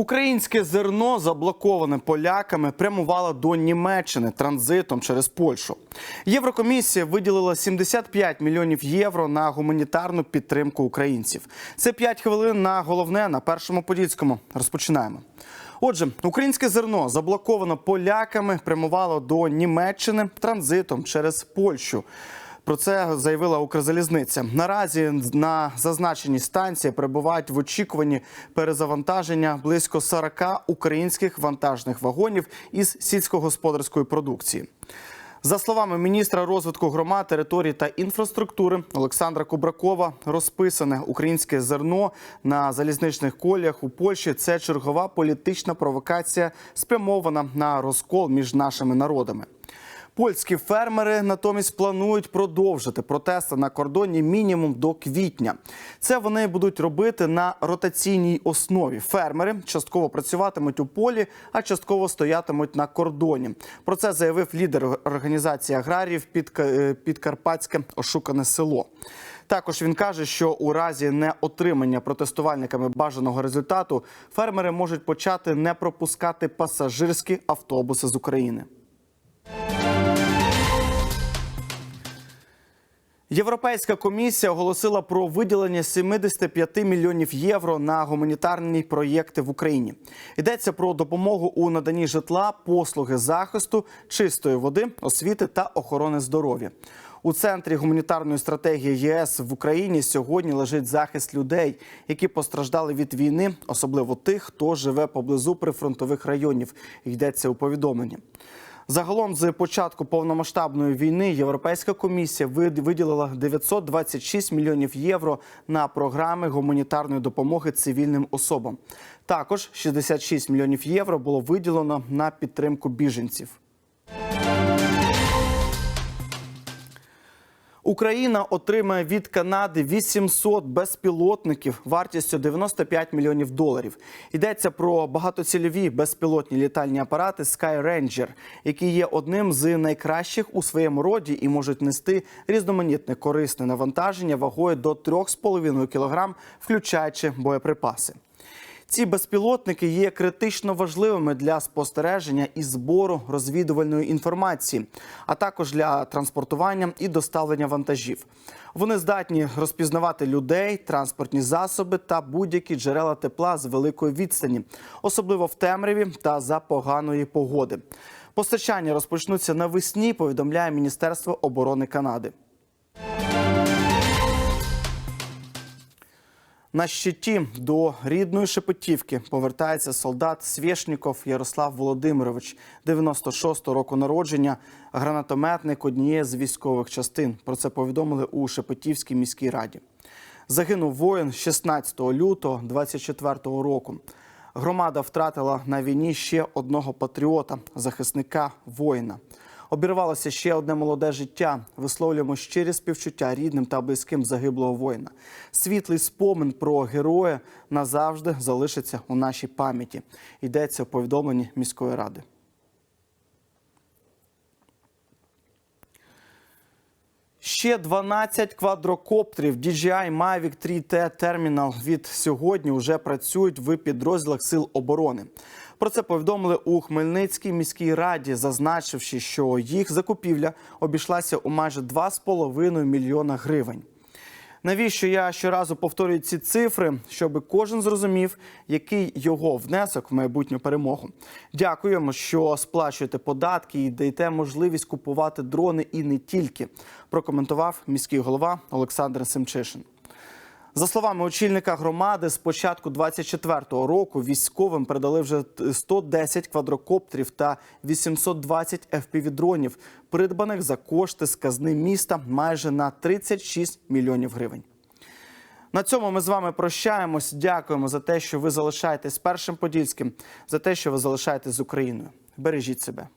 Українське зерно, заблоковане поляками, прямувало до Німеччини транзитом через Польщу. Єврокомісія виділила 75 мільйонів євро на гуманітарну підтримку українців. Це 5 хвилин на головне на першому подільському. Розпочинаємо. Отже, українське зерно заблоковано поляками, прямувало до Німеччини транзитом через Польщу. Про це заявила Укрзалізниця. Наразі на зазначеній станції перебувають в очікуванні перезавантаження близько 40 українських вантажних вагонів із сільськогосподарської продукції. За словами міністра розвитку громад, територій та інфраструктури Олександра Кубракова, розписане українське зерно на залізничних коліях у Польщі це чергова політична провокація, спрямована на розкол між нашими народами. Польські фермери натомість планують продовжити протести на кордоні мінімум до квітня. Це вони будуть робити на ротаційній основі. Фермери частково працюватимуть у полі, а частково стоятимуть на кордоні. Про це заявив лідер організації аграріїв «Підка- Підкарпатське ошукане село. Також він каже, що у разі неотримання протестувальниками бажаного результату фермери можуть почати не пропускати пасажирські автобуси з України. Європейська комісія оголосила про виділення 75 мільйонів євро на гуманітарні проєкти в Україні. Йдеться про допомогу у наданні житла, послуги захисту, чистої води, освіти та охорони здоров'я. У центрі гуманітарної стратегії ЄС в Україні сьогодні лежить захист людей, які постраждали від війни, особливо тих, хто живе поблизу прифронтових районів. Йдеться у повідомленні. Загалом з початку повномасштабної війни Європейська комісія вид- виділила 926 мільйонів євро на програми гуманітарної допомоги цивільним особам. Також 66 мільйонів євро було виділено на підтримку біженців. Україна отримає від Канади 800 безпілотників вартістю 95 мільйонів доларів. Йдеться про багатоцільові безпілотні літальні апарати Sky які є одним з найкращих у своєму роді і можуть нести різноманітне корисне навантаження вагою до 3,5 кг, включаючи боєприпаси. Ці безпілотники є критично важливими для спостереження і збору розвідувальної інформації, а також для транспортування і доставлення вантажів. Вони здатні розпізнавати людей, транспортні засоби та будь-які джерела тепла з великої відстані, особливо в темряві та за поганої погоди. Постачання розпочнуться навесні. Повідомляє Міністерство оборони Канади. На щиті до рідної Шепетівки повертається солдат Свєшніков Ярослав Володимирович, 96-го року народження, гранатометник однієї з військових частин. Про це повідомили у Шепетівській міській раді. Загинув воїн 16 лютого 24-го року. Громада втратила на війні ще одного патріота, захисника воїна. Обірвалося ще одне молоде життя. Висловлюємо щирі співчуття рідним та близьким загиблого воїна. Світлий спомин про героя назавжди залишиться у нашій пам'яті. Йдеться у повідомленні міської ради. Ще 12 квадрокоптерів DJI Mavic 3T Terminal від сьогодні вже працюють в підрозділах сил оборони. Про це повідомили у Хмельницькій міській раді, зазначивши, що їх закупівля обійшлася у майже 2,5 мільйона гривень. Навіщо я щоразу повторюю ці цифри, щоб кожен зрозумів, який його внесок в майбутню перемогу? Дякуємо, що сплачуєте податки і даєте можливість купувати дрони і не тільки. Прокоментував міський голова Олександр Семчишин. За словами очільника громади, з початку 24-го року військовим передали вже 110 квадрокоптерів та 820 FPV-дронів, придбаних за кошти з казни міста майже на 36 мільйонів гривень. На цьому ми з вами прощаємось. Дякуємо за те, що ви залишаєтесь першим подільським, за те, що ви залишаєтесь з Україною. Бережіть себе.